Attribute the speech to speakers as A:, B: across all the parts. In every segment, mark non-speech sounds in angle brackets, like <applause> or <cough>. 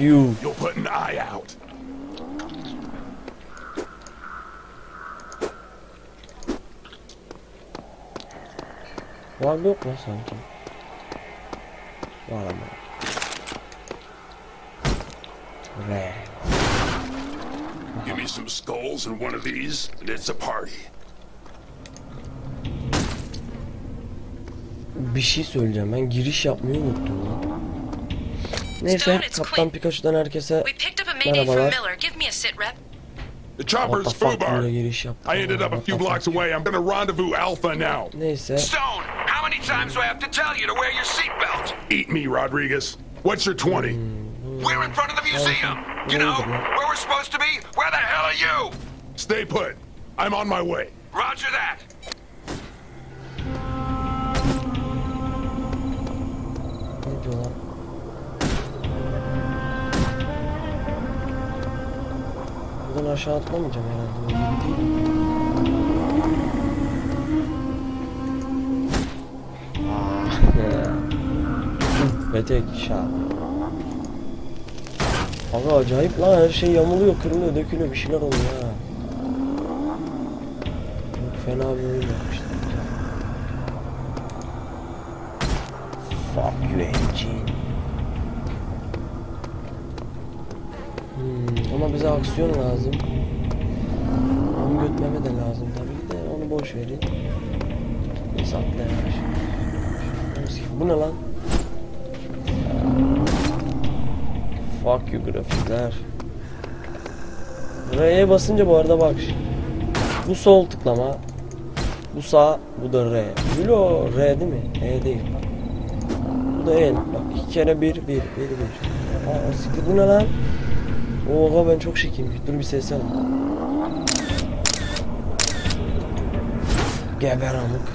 A: you?
B: You'll put an eye out.
A: Var yok mu sanki? Var ama. Re.
B: Give me some skulls and one of these, and it's a party.
A: Bir şey söyleyeceğim ben giriş yapmayı unuttum lan. Neyse
C: Stone, it's
A: Kaptan
C: Quinn.
A: Pikachu'dan herkese
C: We picked up a mayday from
A: Merhabalar.
C: Miller. Give me a sit rep.
B: The
A: What
B: chopper's
A: the fuck
B: foobar.
A: buraya giriş yaptım.
B: I ended up a few blocks away. I'm gonna rendezvous Alpha now.
A: Neyse
D: Stone, how many times do I have to tell you to wear your seatbelt?
B: Eat me, Rodriguez. What's your 20? Hmm, hmm.
D: We're in front of the museum. You know, where we're supposed to be? Where the hell are you?
B: Stay put. I'm on my way.
D: Roger that.
A: Buradan aşağı atlamayacağım herhalde. Ah. Petek şah. Aga acayip lan her şey yamuluyor, kırılıyor, dökülüyor bir şeyler oluyor ha. Çok fena bir oyun yapmışlar. Fuck you engine. Hmm, ama bize aksiyon lazım. Onu götmeme de lazım tabii de onu boş verin. Neyse atlayalım. Bu ne lan? Fuck you grafikler. R'ye basınca bu arada bak. Bu sol tıklama. Bu sağ, bu da R. Bilo R değil mi? E değil. Bu da el. Bak iki kere bir, bir, bir, bir. Aa bu ne lan? Oha ben çok şekiyim. Dur bir ses al. Geber amık.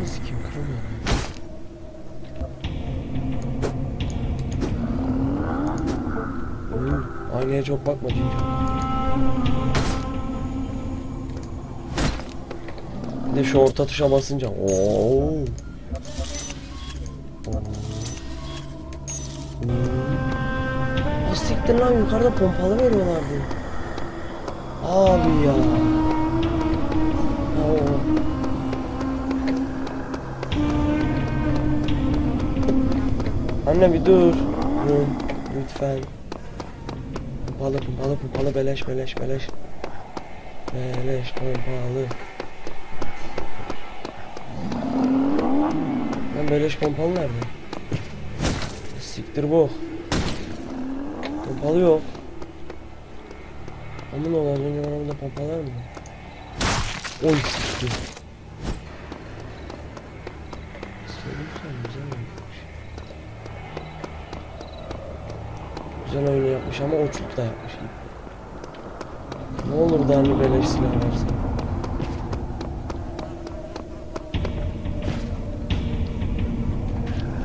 A: Ne sikeyim kırılmıyor. Hmm, aynaya çok bakma Cinco. Bir de şu orta tuşa basınca. Oo. Siktir lan yukarıda pompalı veriyorlardı. Abi ya. Anne bir dur. Dur, Lütfen. Pompalı pompalı pompalı beleş beleş beleş. Beleş pompalı. Lan beleş pompalı nerede? Siktir bu. Pompalı yok. Aman ola az önce bana burada mı? Oy siktir. Güzel oyunu yapmış ama uçuk da yapmış. Ne olur da hani beleş silah versin.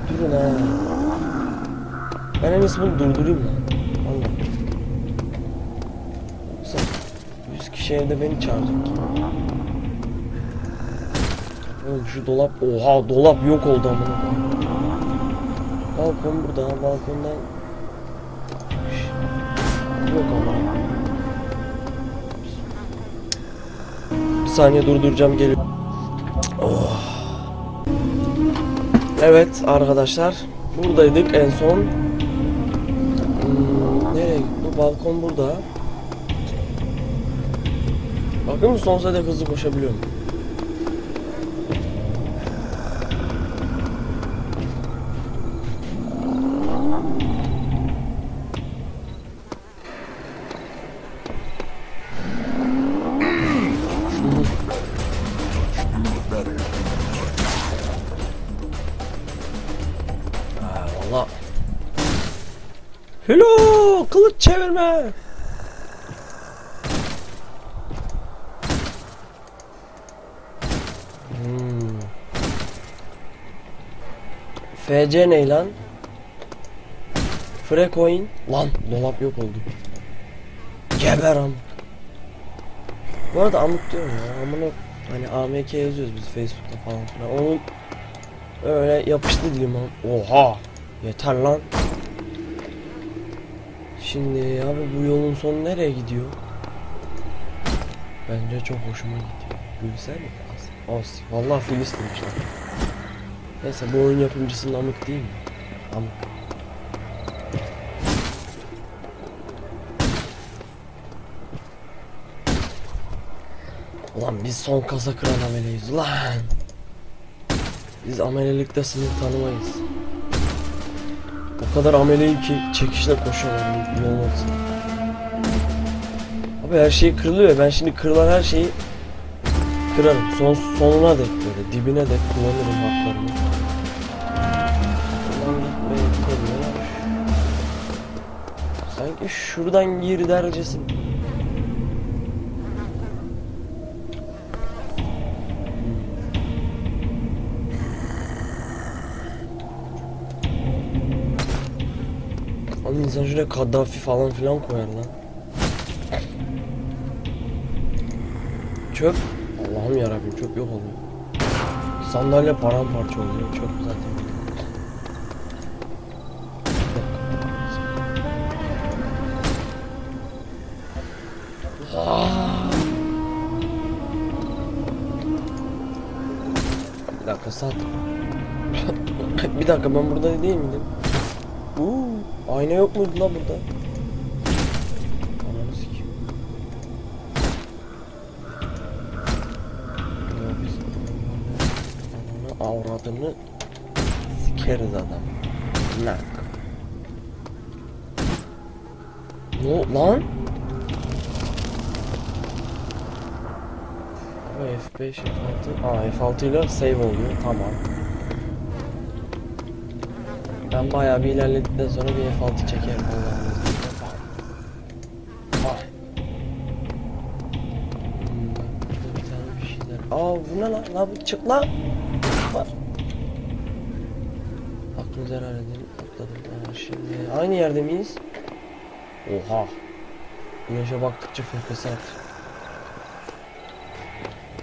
A: Durun ha. Ben en iyisi bunu durdurayım lan. Allah. Yoksa 100 kişi evde beni çağıracak. Oğlum şu dolap, oha dolap yok oldu amına. Balkon burada, balkondan yok ama. Bir saniye durduracağım geliyor. Oh. Evet arkadaşlar buradaydık en son. Hmm, nereye? Bu balkon burada. Bakın sonsuza dek hızlı koşabiliyorum. Hello kılıç çevirme. FC ne lan? Frecoin. Lan dolap yok oldu. Geber am. Bu arada amık diyorum ya. Amına hani AMK yazıyoruz biz Facebook'ta falan filan. Onun Öyle yapıştı dilim ama. Oha! Yeter lan. Şimdi abi bu yolun sonu nereye gidiyor? Bence çok hoşuma gidiyor. Gülsel mi? As. As. Vallahi Filistin'miş lan. Neyse bu oyun yapımcısının amık değil mi? Amık. Ulan biz son kasa kıran ameleyiz ulan. Biz amelelikte sınır tanımayız. O kadar ameleyim ki çekişle yolun ortasında. Abi her şey kırılıyor. Ben şimdi kırılan her şeyi kırarım. Son sonuna dek dibine dek kullanırım gitmiyor. Sanki şuradan gir dercesin. Abi insan şuraya Kaddafi falan filan koyar lan. Çöp. Allah'ım yarabbim çöp yok oluyor. Sandalye paramparça oluyor. Çöp zaten. Bir dakika sat. bir dakika ben burada değil miydim? Uuu ayna yok muydu la burada? Avradını sikeriz adam. Ne? Ne lan? Abi F5 F6 Aa F6 ile save oluyor tamam. Ben bayağı bir ilerledikten sonra bir F6 çekerim. Hmm. Aa bu ne lan? Lan bu çık lan. Bak. Hakkınızı helal edin. Atladım. Aa, şimdi aynı yerde miyiz? Oha. Güneşe baktıkça fırkası artır.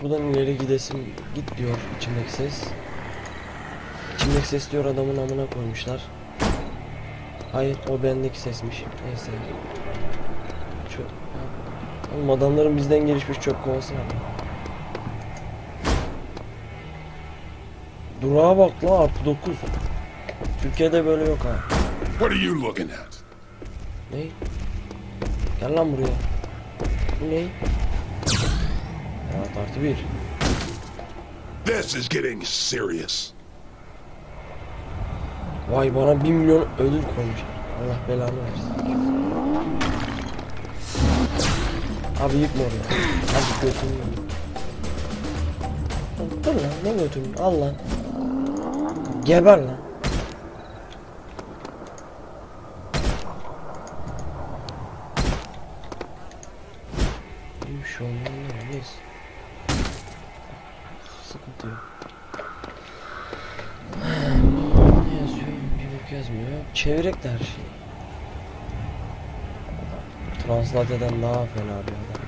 A: Buradan ileri gidesim git diyor içimdeki ses. İçimdeki ses diyor adamın amına koymuşlar. Hayır o bendeki sesmiş. Neyse. Çöp. Oğlum adamların bizden gelişmiş çöp kovası var. Durağa bak la artı 9. Türkiye'de böyle yok ha.
B: What are you looking at?
A: Ne? Gel lan buraya. Bu ne? Evet artı 1.
B: This is getting serious.
A: Vay bana 1 milyon ödül koymuş. Allah belanı versin. Abi yıkma oraya. Abi götünü. Lan Dur lan ne götünü al lan. Geber lan. Bir bok yazmıyor. Çevirek de her şeyi. Translate eden daha fena bir adam.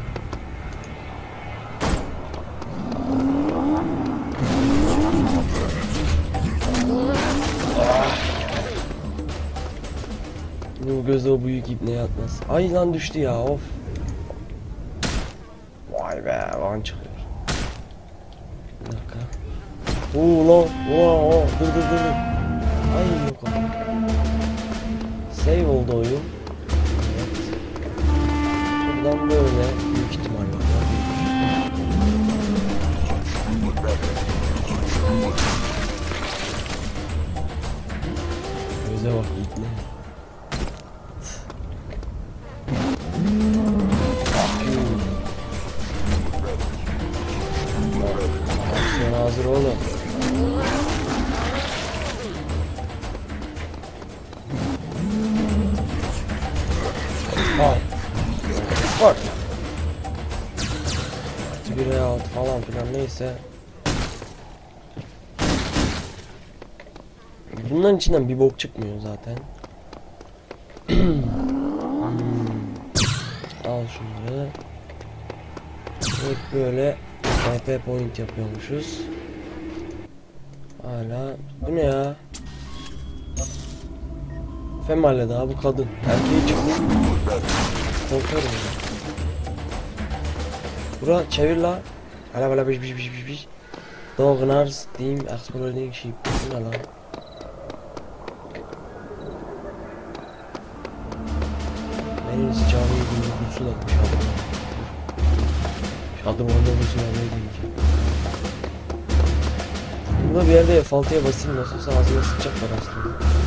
A: Bu gözde o büyük ipne yatmaz. Ay lan düştü ya of. Vay be lan çıkıyor. Bir dakika. Oo lan. Oo, oo. Dur dur dur. Ay yok. Save oldu oyun. Evet. Buradan böyle Al. Artı 1'e alt falan filan neyse. Bunların içinden bir bok çıkmıyor zaten. Hmm. Al şunları. Hep böyle TP point yapıyormuşuz. Hala bu ne ya? Femalle daha bu kadın. Erkeği çıkmış. Korkarım ya. Bura çevir la. Hala hala biş biş biş biş biş. Dognars team exploding ship. Bu ne lan? Benim camiye gibi gusül atmış. Şu adam orada gusül almaya gidecek. Burada bir yerde F6'ya basayım nasıl olsa ağzına sıçacaklar aslında.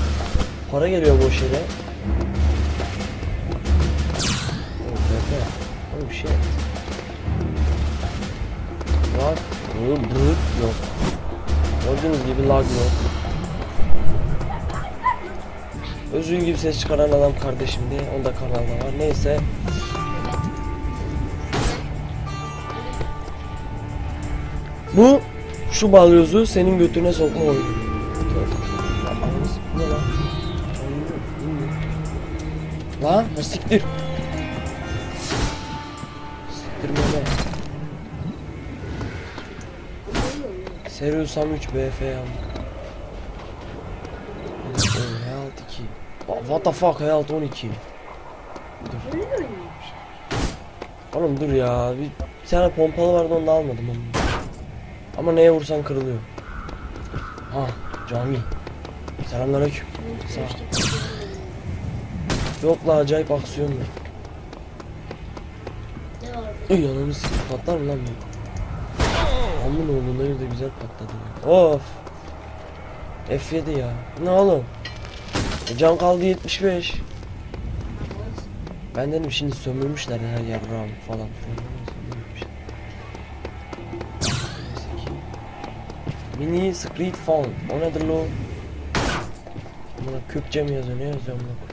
A: Para geliyor. Oh be Oğlum bir şey. Lag. Brrr, brrr yok. Gördüğünüz gibi lag yok. Özül gibi ses çıkaran adam kardeşimdi. Onda kanalda var. Neyse. Bu şu balyozu senin götüne sokma oyunu. Lan ha siktir. Siktir bana. Seriosam 3 BF yandı. Hayalt 2. What the fuck Hayalt 12. Dur. Oğlum dur ya. Bir, bir tane pompalı vardı onu da almadım onu. Ama neye vursan kırılıyor. Ha cami. Selamünaleyküm. Sağ ol. Yok la acayip aksiyon var.
E: Ne var?
A: Uy patlar mı lan bu? Amın oğlu ne de güzel patladı. Of. F7 ya. Ne oğlum? E, can kaldı 75. Ben dedim şimdi sömürmüşler her yer ram falan. Mini Street Phone. O nedir lo? Buna Kürtçe mi yazıyor? Ne yazıyor buna?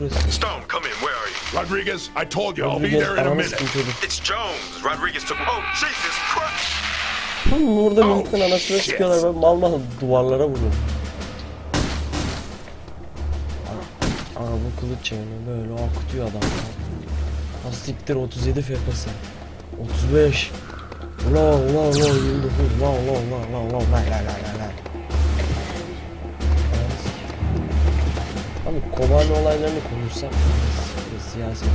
A: Burası.
D: Stone, come in. Where are you?
B: Rodriguez, I told you I'll be there in a minute.
D: It's Jones. Rodriguez took. Oh, Jesus Christ!
A: Oğlum burada
B: Oh,
A: minikten anasını
B: shit.
A: sıkıyorlar ben mal mal duvarlara vuruyorum. Aa bu kılıç yani böyle akıtıyor adam. Ha siktir 37 FPS. 35. Ula ula ula 29 la ula ula ula ula la la la Abi Kobani olaylarını konuşsak siyaset.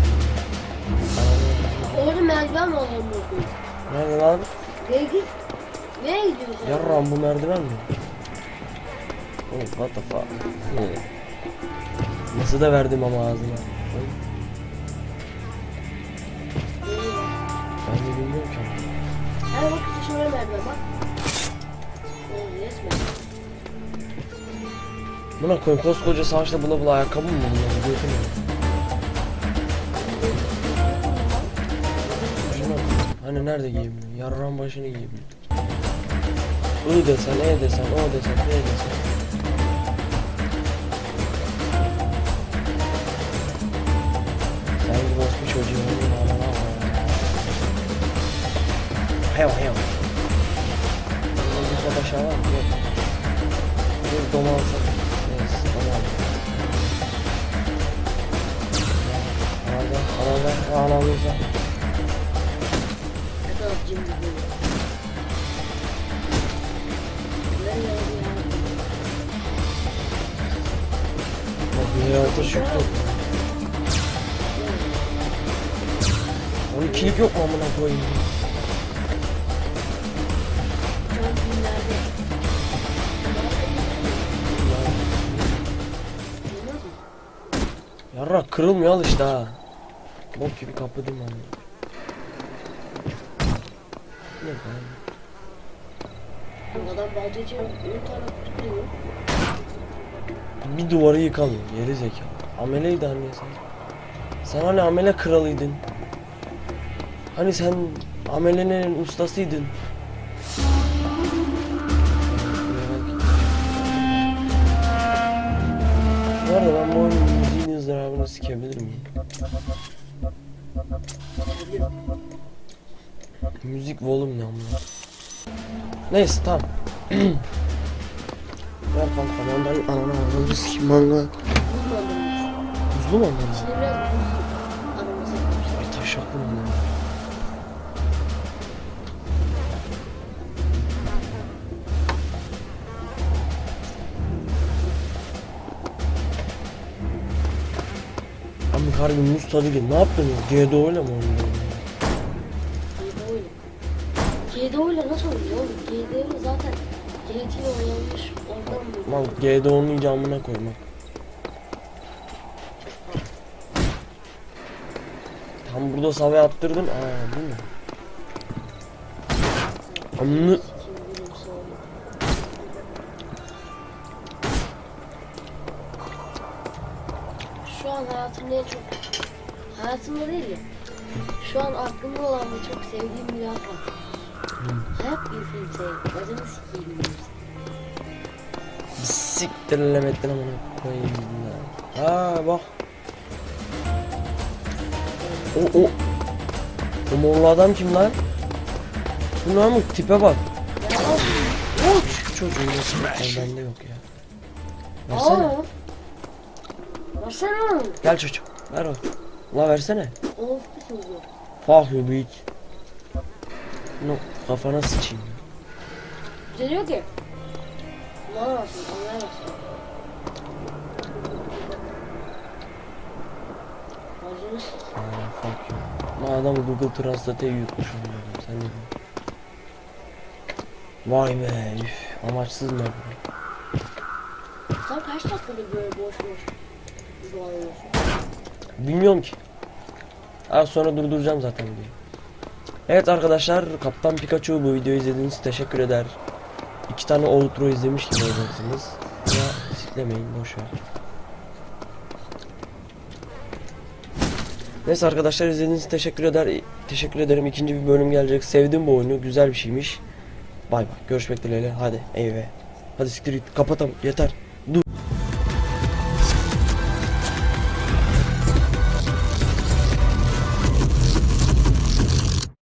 E: Orada merdiven mi alalım burada?
A: Nerede lan?
E: Nereye git? Nereye gidiyorsun?
A: Yarram bu merdiven mi? Oh what the fuck? Nasıl da verdim ama ağzına. Ben de bilmiyorum ki.
E: Her bak şuraya merdiven bak. Oo, resmen.
A: Buna koyayım koskoca savaşta bula bula ayakkabı mı buluyor? Götü mü? Şuna. Hani nerede giyebiliyor? Yarram başını giyebiliyor. I desen, E desen, O desen, P desen. 12'lik yok mu amına koyayım? Yarrak kırılmıyor al işte ha. Bok gibi kapı değil mi amına? Ne be?
E: Bu adam balcacı 10 tane tutuyor.
A: Bir duvarı yıkalım geri zekalı. Ameleydi anne sen. Sen hani amele kralıydın. Hani sen amelenin ustasıydın. Bu arada ben bu oyunun müziğin ızdırabını sikebilir miyim? Müzik volüm ne amına? Neyse tamam. <clears throat> Ver kanka ben ben ananı sikeyim valla.
E: Bulmadım.
A: Buzlu mu
E: yapmışlar.
A: Ay taşaklı mı onlar? Harbi muz tadı gibi. Ne yaptın ya? GDO ile mi oynadın?
E: GDO ile. GDO ile nasıl oynuyor oğlum? GDO zaten genetik oynanmış. Ondan mı?
A: Mal GDO'nun camına koymak. Tam burada save attırdın. Aa bu mu? Amını
E: an hayatımda çok hayatımda değil ya. Şu an aklımda olan ve çok sevdiğim bir laf var. Hayat bir film sev. Adını sikeyim
A: siktir lemetten amına koyayım ya. Ha bak. O o. O morlu adam kim lan? Bu ne mı? Tipe bak. Şu çocuğun nasıl bende yok ya. Versene.
E: Versene oğlum.
A: Gel çocuk. Ver o. La versene.
E: Bir çocuğu.
A: Fuck you bitch. No, kafana sıçayım.
E: Bize diyor ki. Anlayamazsın, anlayamazsın. Ağzını s-
A: Aa, fuck you. Lan adam Google Translate'e yutmuş onu. Sen ne diyorsun? Vay be. Üf, amaçsız mı?
E: Sen kaç dakikadır böyle boş boş?
A: Bilmiyorum ki. Az sonra durduracağım zaten diye. Evet arkadaşlar Kaptan Pikachu bu videoyu izlediğiniz için teşekkür eder. İki tane outro izlemiş gibi olacaksınız. Ya siklemeyin boşver. Neyse arkadaşlar izlediğiniz için teşekkür eder. Teşekkür ederim. İkinci bir bölüm gelecek. Sevdim bu oyunu. Güzel bir şeymiş. Bay bay. Görüşmek dileğiyle. Hadi eyve. Hadi siktir git. Kapatalım. Yeter.